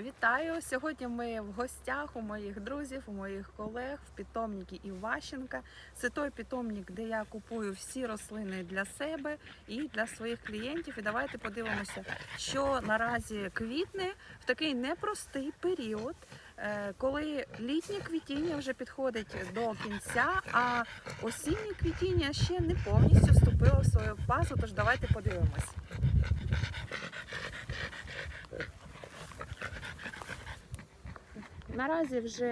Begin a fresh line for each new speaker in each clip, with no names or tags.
Вітаю! Сьогодні ми в гостях у моїх друзів, у моїх колег в питомнику Іващенка. Це той питомник, де я купую всі рослини для себе і для своїх клієнтів. І давайте подивимося, що наразі квітне в такий непростий період, е, коли літнє квітіння вже підходить до кінця, а осіннє квітіння ще не повністю в свою базу, Тож давайте подивимось. Наразі вже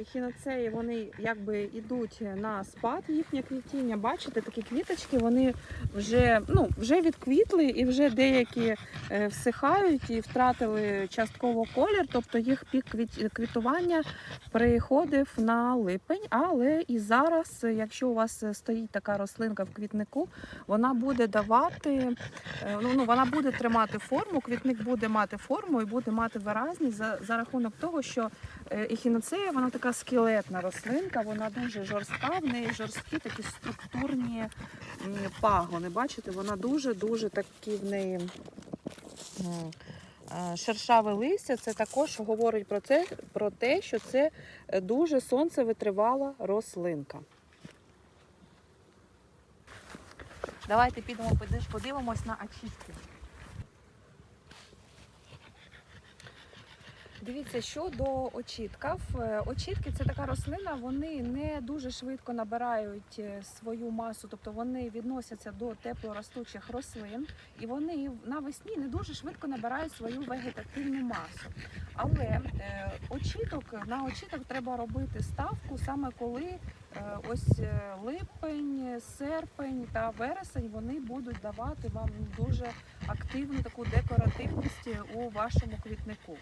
ехіноцеї вони якби йдуть на спад їхнє квітіння. Бачите, такі квіточки вони вже ну вже відквітли і вже деякі е, всихають і втратили частково колір, тобто їх пік квіт- квітування переходив на липень. Але і зараз, якщо у вас стоїть така рослинка в квітнику, вона буде давати, е, ну вона буде тримати форму, квітник буде мати форму і буде мати виразність за, за рахунок того, що Е, Ехінацея, вона така скелетна рослинка, вона дуже жорстка, в неї жорсткі такі структурні пагони. Бачите, вона дуже-дуже такі в неї е, шершаве листя. Це також говорить про це, про те, що це е, дуже сонцевитривала рослинка. Давайте підемо подивимось на очистки. Дивіться, щодо очітків. Е, Очітки це така рослина, вони не дуже швидко набирають е, свою масу, тобто вони відносяться до теплоростучих рослин, і вони навесні не дуже швидко набирають свою вегетативну масу. Але е, очіток на очіток треба робити ставку саме коли ось липень, серпень та вересень вони будуть давати вам дуже активну таку декоративність у вашому квітнику.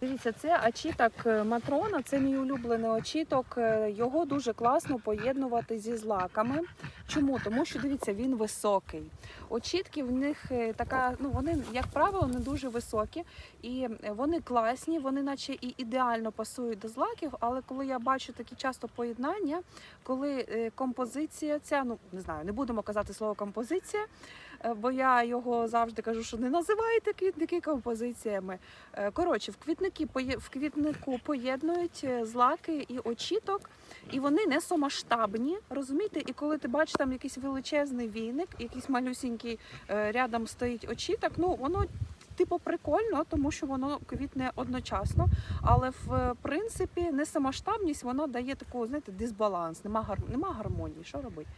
Дивіться, це очіток е, матрона, це мій улюблений очіток. Е, Його дуже класно поєднувати зі злаками. Чому? Тому що дивіться, він високий. Очітки в них е, така, ну вони, як правило, не дуже високі, і вони класні, вони наче і ідеально пасують до злаків. Але коли я бачу такі часто поєднання, коли композиція ця, ну не знаю, не будемо казати слово композиція, бо я його завжди кажу, що не називайте квітники композиціями. Е, Коротше, в квітники в квітнику поєднують е, злаки і очіток, і вони не самоштабні, розумієте? І коли ти бачиш там якийсь величезний війник, якийсь малюсінький е, рядом стоїть очіток, ну воно. Типу прикольно, тому що воно квітне одночасно, але в принципі несамоштабність воно дає таку, знаєте, дисбаланс, нема гар... нема гармонії. Що робити?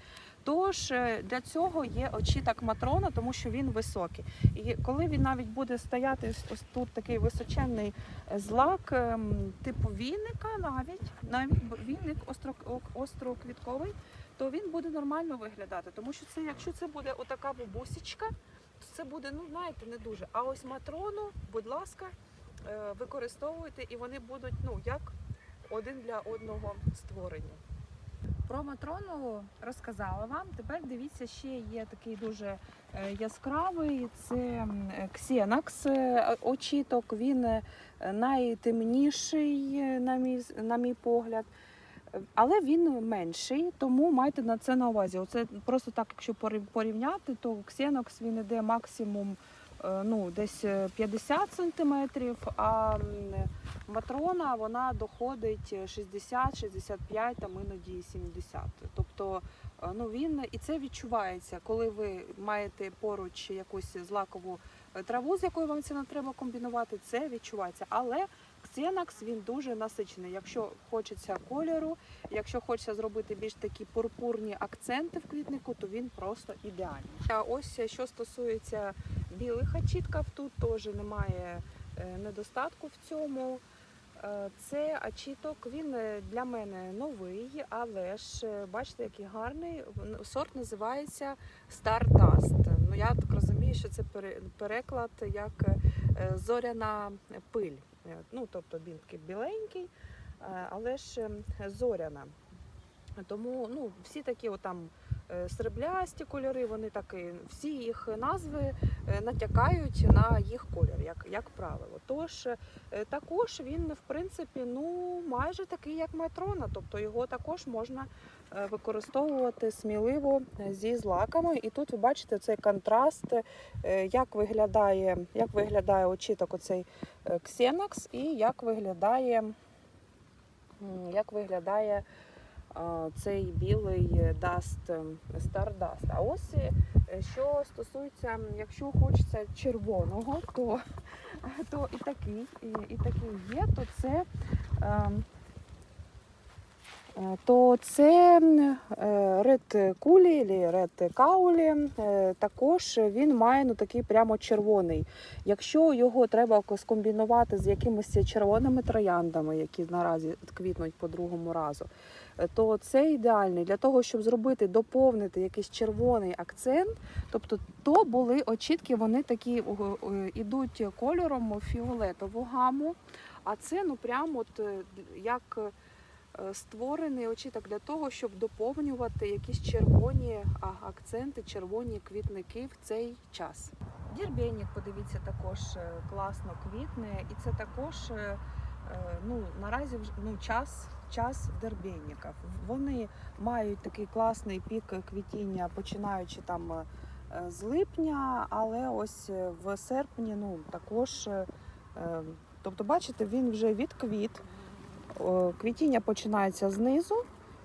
Тож е, для цього є очіток матрона, тому що він високий. І коли він навіть буде стояти ось- тут такий височенний е, злак, ем, типу вінника, навіть навіть вінник остроквітковий, то він буде нормально виглядати. Тому що це, якщо це буде отака бабусечка, то це буде, ну знаєте, не дуже. А ось матрону, будь ласка, е, використовуйте, і вони будуть ну як один для одного створені. Про матрону розказала вам. Тепер дивіться, ще є такий дуже е, яскравий. Це м, ксенакс е, очіток. Він е, найтемніший, на мій, на мій погляд. Але він менший, тому майте на це на увазі. Оце просто так, якщо порівняти, то ксенокс він іде максимум ну, десь е, 50 сантиметрів, а м, матрона вона доходить 60-65, там іноді 70. Тобто е, ну, він і це відчувається, коли ви маєте поруч якусь злакову е, траву, з якою вам це не треба комбінувати, це відчувається. Але Ксенакс він дуже насичений. Якщо хочеться кольору, якщо хочеться зробити більш такі пурпурні акценти в квітнику, то він просто ідеальний. А ось що стосується білих очітків, тут теж немає е, недостатку в цьому. Е, Це очіток, він е, для мене новий, але ж е, бачите, який гарний. Сорт називається Stardust. Ну я так розумію, що це переклад як зоряна пиль. Ну, тобто він такий біленький, але ж е, зоряна. Тому ну, всі такі от там е, сріблясті кольори, вони такі, всі їх назви е, натякають на їх колір, як, як правило. Тож е, також він, в принципі, ну майже такий, як метрона, тобто його також можна е, використовувати сміливо е, зі злаками. І тут ви бачите цей контраст, е, як виглядає, як виглядає очіток оцей е, Xenax і як виглядає, як виглядає цей білий даст стардаст. А ось е, що стосується, якщо хочеться червоного, то, то і такий, і, і такий є, то це. ем, е, То це е, Кулі або Red Каулі, е, також він має ну, такий прямо червоний. Якщо його треба скомбінувати з якимись червоними трояндами, які наразі квітнуть по другому разу, е, то це ідеальний для того, щоб зробити, доповнити якийсь червоний акцент. Тобто, то були очітки, вони такі ідуть кольором фіолетову гаму. А це ну прямо от як створений очіток для того, щоб доповнювати якісь червоні акценти, червоні квітники в цей час. Дірбєнік, подивіться, також е, класно квітне, і це також е, е, ну, наразі ну, час, час дербєніків. Вони мають такий класний пік квітіння, починаючи там е, з липня, але ось е, в серпні ну, також. е, е, Тобто, бачите, він вже відквіт. Квітіння починається знизу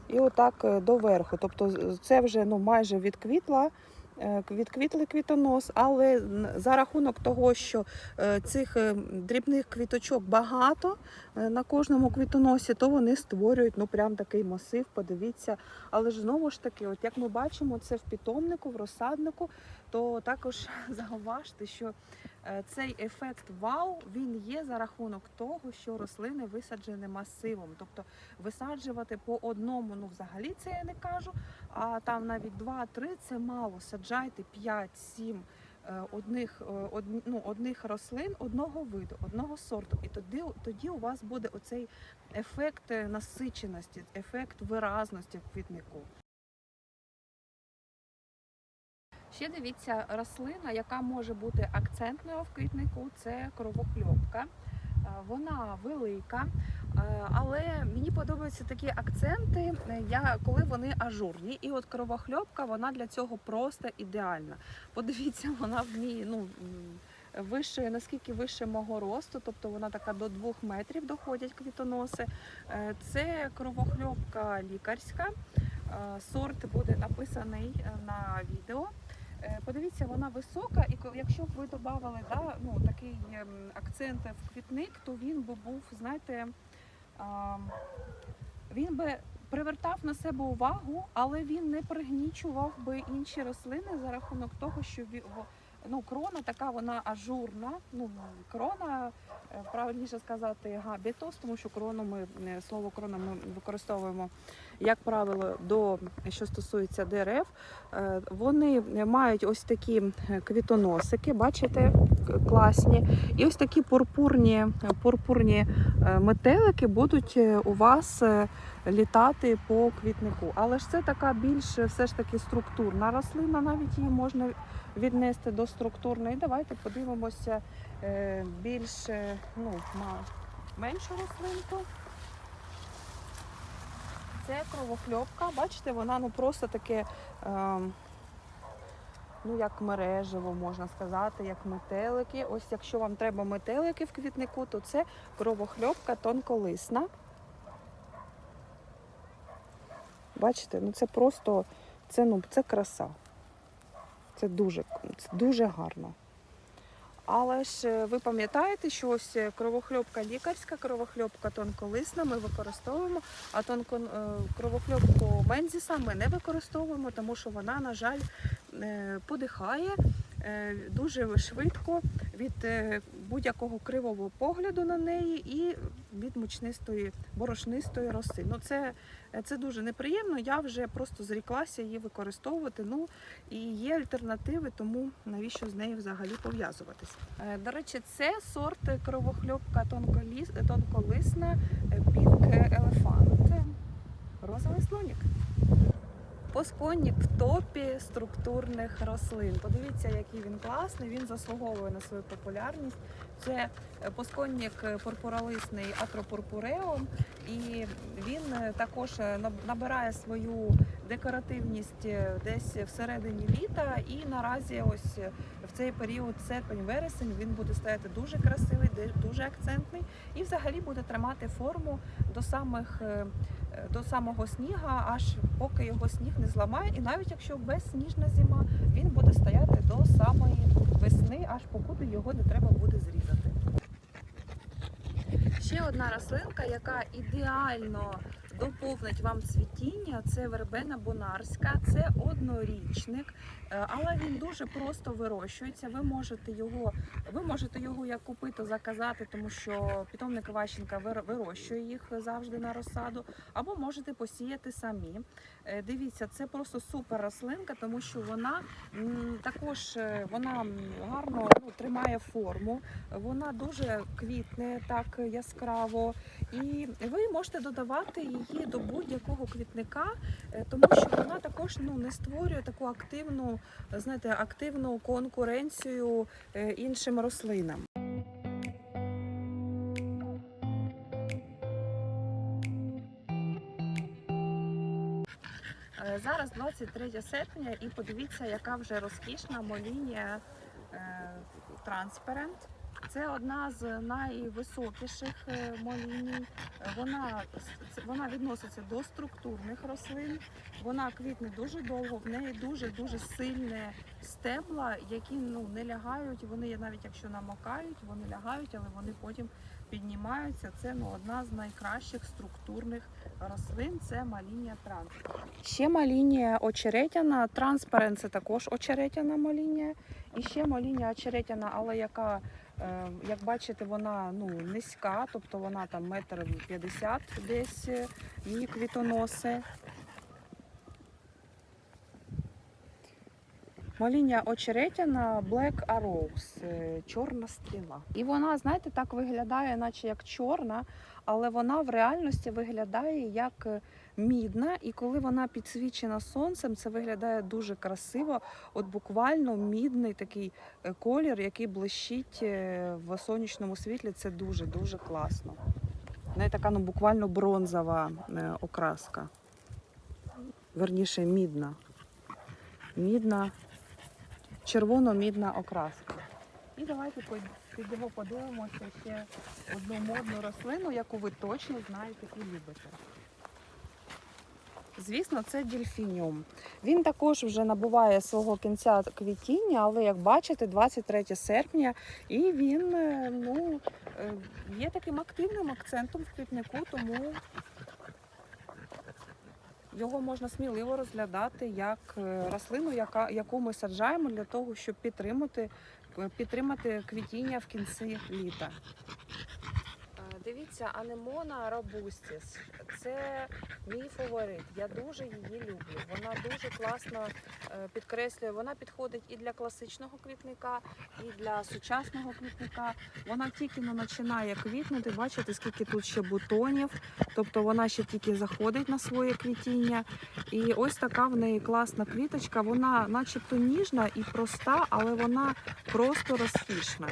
і отак е, доверху. Тобто це вже ну, майже відквітла, е, відквітлий квітонос, але за рахунок того, що е, цих дрібних квіточок багато на кожному квітоносі, то вони створюють ну, прям такий масив, подивіться. Але ж знову ж таки, от як ми бачимо, це в питомнику, в розсаднику, то також зауважте, що Е, Цей ефект вау він є за рахунок того, що рослини висаджені масивом. Тобто висаджувати по одному, ну взагалі це я не кажу. А там навіть 2-3 це мало. Саджайте 5-7 е, одних, е, одні- ну, одних рослин одного виду, одного сорту. І тоді, тоді у вас буде оцей ефект насиченості, ефект виразності в квітнику. Ще дивіться, рослина, яка може бути акцентною в квітнику, це кровохльопка. Е, Вона велика, е, але мені подобаються такі акценти, е, коли вони ажурні. І от кровохльопка, вона для цього просто ідеальна. Подивіться, вона вміє ну, вище, наскільки вище мого росту, тобто вона така до двох метрів доходять квітоноси. Це кровохльопка лікарська. Сорт буде написаний на відео. Е, Подивіться, вона висока, і якщо б ви додавали да, ну, такий ем, акцент в квітник, то він би був, знаєте, він би привертав на себе увагу, але він не пригнічував би інші рослини за рахунок того, що ну, крона така вона ажурна. Ну, крона, е, правильніше сказати, габітос, тому що крону ми е, слово крона ми використовуємо, як правило, до що стосується дерев. Е, Вони мають ось такі е, квітоносики, бачите, класні. І ось такі пурпурні, пурпурні е, метелики будуть у вас літати по квітнику. Але ж це така більш все ж таки структурна рослина, навіть її можна віднести до структурної. Давайте подивимося більш ну, меншу рослинку. Це кровохльопка. Бачите, вона ну просто таке, ем, ну як мережево, можна сказати, як метелики. Ось якщо вам треба метелики в квітнику, то це кровохльопка тонколисна. Бачите, ну це просто це, ну, це краса. Це дуже, це дуже гарно. Але ж е, ви пам'ятаєте, що ось е, кровохльопка лікарська, кровохльопка тонколисна ми використовуємо, а тонко, е, кровохльопку мензіса ми не використовуємо, тому що вона, на жаль, подихає дуже швидко від будь-якого кривого погляду на неї і від мучнистої, борошнистої роси. Ну, це, це дуже неприємно. Я вже просто зріклася її використовувати. Ну і є альтернативи, тому навіщо з нею взагалі пов'язуватись. Е, До речі, це сорт кровохльопка тонколіс, тонколисна Pink Elephant. розовий слонік. Посконник в топі структурних рослин. Подивіться, який він класний, він заслуговує на свою популярність. Це е, посконник пурпуралисний атропурпуреум, і він е, також е, набирає свою декоративність е, десь всередині літа. І наразі, ось е, в цей період серпень-вересень, він буде стояти дуже красивий, дуже акцентний, і взагалі буде тримати форму до самих. е, До самого сніга, аж поки його сніг не зламає, і навіть якщо безсніжна зима, він буде стояти до самої весни, аж покуди його не треба буде зрізати. Ще одна рослинка, яка ідеально доповнить вам цвітіння, це вербена бонарська, це однорічник, е, але він дуже просто вирощується. Ви можете його, ви можете його як купити, заказати, тому що питомник Ващенка вир- вирощує їх завжди на розсаду, або можете посіяти самі. Е, Дивіться, це просто супер рослинка, тому що вона також е, вона гарно ну, тримає форму, вона дуже квітне так яскраво, і ви можете додавати її до будь-якого квітника, е, тому що вона також ну не створює таку активну, знаєте, активну конкуренцію е, іншим рослинам. Е, Зараз 23 серпня, і подивіться, яка вже розкішна молінія транспарент. Це одна з найвисокіших е, моліній. Вона, вона відноситься до структурних рослин. Вона квітне дуже довго, в неї дуже дуже сильне стебла, які ну не лягають. Вони навіть якщо намокають, вони лягають, але вони потім піднімаються. Це ну одна з найкращих структурних рослин. Це малінія транспарент. Ще малінія очеретяна. Транспарент це також очеретяна малінія. І ще малінія очеретяна, але яка, як бачите, вона ну, низька, тобто вона там метр п'ятдесят десь е, її квітоноси. Маління очеретяна Black Arrows, е, чорна стріла. І вона, знаєте, так виглядає, наче як чорна, але вона в реальності виглядає як е, мідна. І коли вона підсвічена сонцем, це виглядає дуже красиво. От буквально мідний такий е, колір, який блищить е, в сонячному світлі. Це дуже дуже класно. В неї така ну, буквально бронзова е, окраска. Верніше, мідна. Мідна, червоно-мідна окраска. І давайте підемо подивимося ще одну модну рослину, яку ви точно знаєте і любите. Звісно, це дельфініум. Він також вже набуває свого кінця квітіння, але як бачите, 23 серпня, і він е, ну, е, є таким активним акцентом в квітнику, тому його можна сміливо розглядати як е, рослину, яка, яку ми саджаємо для того, щоб підтримати, підтримати квітіння в кінці літа. Дивіться, анемона робустіс. Це мій фаворит. Я дуже її люблю. Вона дуже класно е, підкреслює. Вона підходить і для класичного квітника, і для сучасного квітника. Вона тільки не починає квітнути. Бачите, скільки тут ще бутонів. Тобто вона ще тільки заходить на своє квітіння. І ось така в неї класна квіточка. Вона начебто ніжна і проста, але вона просто розкішна.